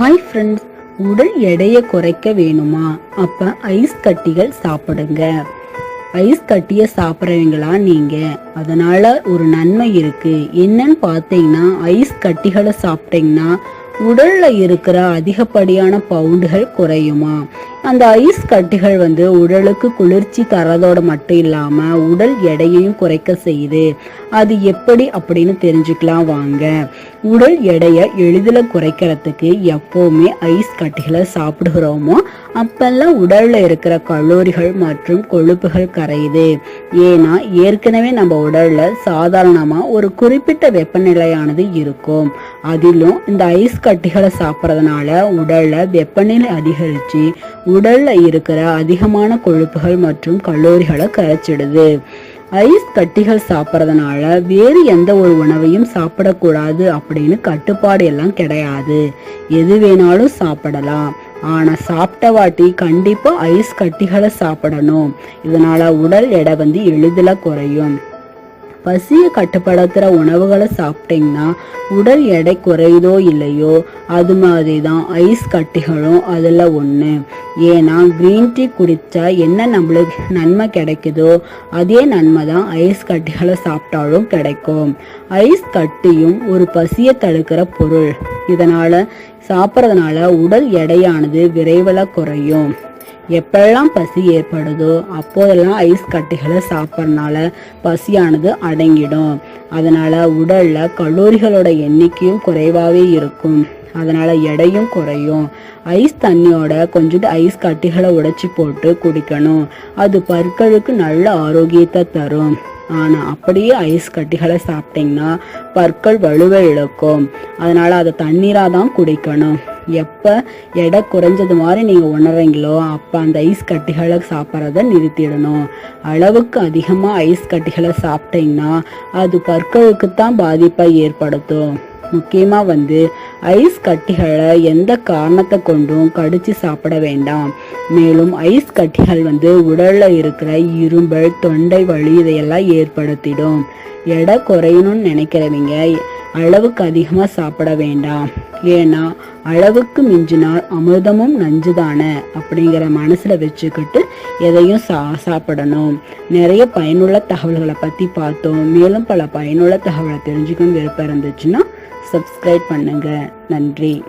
Hi friends உடல் எடையை குறைக்க வேணுமா? அப்போ ஐஸ் கட்டிகள் சாப்பிடுங்க. ஐஸ் கட்டியை சாப்பிட்றவங்களா நீங்கள் அதனால் ஒரு நன்மை இருக்குது என்னன்னு பார்த்தீங்கன்னா ஐஸ் கட்டிகளை சாப்பிட்டீங்கன்னா உடலில் இருக்கிற அதிகப்படியான பவுண்டுகள் குறையுமா? அந்த ஐஸ் கட்டிகள் வந்து உடலுக்கு குளிர்ச்சி தரதோட மட்டும் இல்லாம உடல் எடையையும் குறைக்க செய்யுது. அது எப்படி அப்படின்னு தெரிஞ்சுக்கலாம் வாங்க. உடல் எடையை எளிதில் குறைக்கிறதுக்கு எப்போவுமே ஐஸ் கட்டிகளை சாப்பிடுகிறோமோ அப்பெல்லாம் உடல்ல இருக்கிற கலோரிகள் மற்றும் கொழுப்புகள் கரையுது. ஏன்னா ஏற்கனவே நம்ம உடல்ல சாதாரணமா ஒரு குறிப்பிட்ட வெப்பநிலையானது இருக்கும். அதிலும் இந்த ஐஸ் கட்டிகளை சாப்பிட்றதுனால உடல்ல வெப்பநிலை அதிகரிச்சு உடல்ல இருக்கிற அதிகமான கொழுப்புகள் மற்றும் கலோரிகளை கரைச்சிடுது. ஐஸ் கட்டிகள் சாப்பிட்றதுனால வேறு எந்த ஒரு உணவையும் சாப்பிடக்கூடாது அப்படின்னு கட்டுப்பாடு எல்லாம் கிடையாது. எது வேணாலும் சாப்பிடலாம். ஆனால் சாப்பிட்ட வாட்டி கண்டிப்பாக ஐஸ் கட்டிகளை சாப்பிடணும். இதனால உடல் எடை வந்து எளிதில் குறையும். பசியை கட்டுப்படுத்துகிற உணவுகளை சாப்பிட்டீங்கன்னா உடல் எடை குறையுதோ இல்லையோ அது மாதிரி தான் ஐஸ் கட்டிகளும் அதில் ஒன்று ஏன்னா க்ரீன் டீ குடித்தா என்ன நம்மளுக்கு நன்மை கிடைக்குதோ அதே நன்மை தான் ஐஸ் கட்டிகளை சாப்பிட்டாலும் கிடைக்கும். ஐஸ் கட்டியும் ஒரு பசியை தடுக்கிற பொருள். இதனால் சாப்பிட்றதுனால உடல் எடையானது விரைவில் குறையும். எப்பெல்லாம் பசி ஏற்படுதோ அப்போதெல்லாம் ஐஸ் கட்டிகளை சாப்பிட்றனால பசியானது அடங்கிடும். அதனால உடல்ல கலோரிகளோட எண்ணிக்கையும் குறைவாகவே இருக்கும். அதனால எடையும் குறையும். ஐஸ் தண்ணியோட கொஞ்சம் ஐஸ் கட்டிகளை உடைச்சி போட்டு குடிக்கணும். அது பற்களுக்கு நல்ல ஆரோக்கியத்தை தரும். ஆனால் அப்படியே ஐஸ் கட்டிகளை சாப்பிட்டீங்கன்னா பற்கள் வலுவை இழக்கும். அதனால அதை தண்ணீராக தான் குடிக்கணும். எப்போ எடை குறைஞ்சது மாதிரி நீங்கள் உணர்றீங்களோ அப்போ அந்த ஐஸ் கட்டிகளை சாப்பிட்றத நிறுத்திடணும். அளவுக்கு அதிகமாக ஐஸ் கட்டிகளை சாப்பிட்டீங்கன்னா அது பற்களுக்கு தான் பாதிப்பை ஏற்படுத்தும். முக்கியமாக வந்து ஐஸ் கட்டிகளை எந்த காரணத்தை கொண்டும் கடிச்சு சாப்பிட வேண்டாம். மேலும் ஐஸ் கட்டிகள் வந்து உடலில் இருக்கிற இரும்பல் தொண்டை வலி இதையெல்லாம் ஏற்படுத்திடும். எடை குறையணும்னு நினைக்கிறவங்க அளவுக்கு அதிகமாக சாப்பிட வேண்டாம். ஏன்னா அளவுக்கு மிஞ்சினால் அமிர்தமும் நஞ்சு தானே அப்படிங்கிற மனசில் வச்சுக்கிட்டு எதையும் சா சாப்பிடணும். நிறைய பயனுள்ள தகவல்களை பற்றி பார்த்தோம். மேலும் பல பயனுள்ள தகவலை தெரிஞ்சுக்கணும் விருப்பம் இருந்துச்சுன்னா சப்ஸ்கிரைப் பண்ணுங்க. நன்றி.